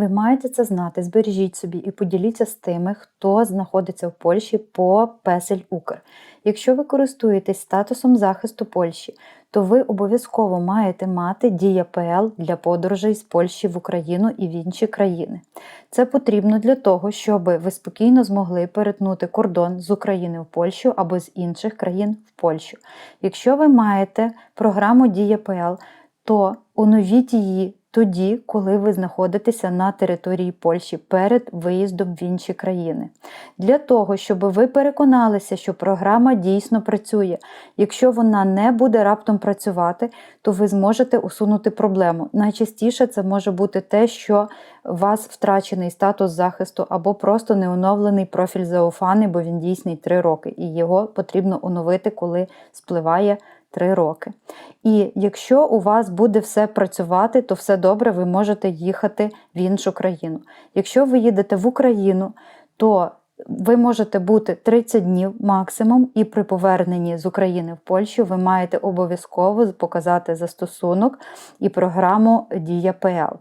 Ви маєте це знати, збережіть собі і поділіться з тими, хто знаходиться в Польщі по Песель Укр. Якщо ви користуєтесь статусом захисту Польщі, то ви обов'язково маєте мати Дія ПЛ для подорожей з Польщі в Україну і в інші країни. Це потрібно для того, щоб ви спокійно змогли перетнути кордон з України в Польщу або з інших країн в Польщу. Якщо ви маєте програму Дія ПЛ, то оновіть її тоді, коли ви знаходитеся на території Польщі перед виїздом в інші країни. Для того, щоб ви переконалися, що програма дійсно працює. Якщо вона не буде раптом працювати, то ви зможете усунути проблему. Найчастіше це може бути те, що у вас втрачений статус захисту або просто не оновлений профіль зауфани, бо він дійсний 3 роки, і його потрібно оновити, коли спливає. 3 роки. І якщо у вас буде все працювати, то все добре, ви можете їхати в іншу країну. Якщо ви їдете в Україну, то ви можете бути 30 днів максимум, і при поверненні з України в Польщу ви маєте обов'язково показати застосунок і програму Дія ПЛ.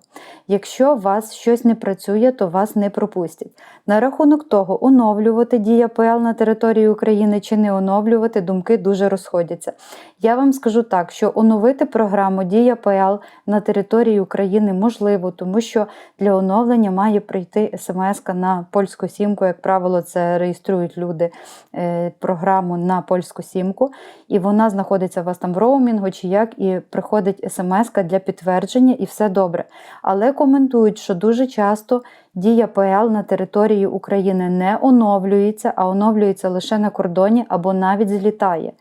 Якщо у вас щось не працює, то вас не пропустять. На рахунок того, оновлювати Дія ПЛ на території України чи не оновлювати, думки дуже розходяться. Я вам скажу так, що оновити програму Дія ПЛ на території України можливо, тому що для оновлення має прийти смс на польську сімку, як правило правило, це реєструють люди е, програму на польську сімку, і вона знаходиться у вас там в роумінгу чи як, і приходить смс для підтвердження, і все добре. Але коментують, що дуже часто дія ПЛ на території України не оновлюється, а оновлюється лише на кордоні або навіть злітає.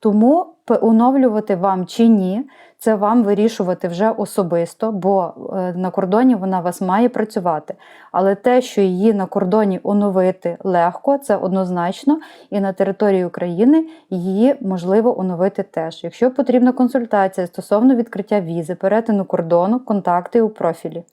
Тому оновлювати вам чи ні, це вам вирішувати вже особисто, бо е, на кордоні вона вас має працювати. Але те, що її на кордоні оновити легко, це однозначно, і на території України її можливо оновити теж. Якщо потрібна консультація стосовно відкриття візи, перетину кордону, контакти у профілі.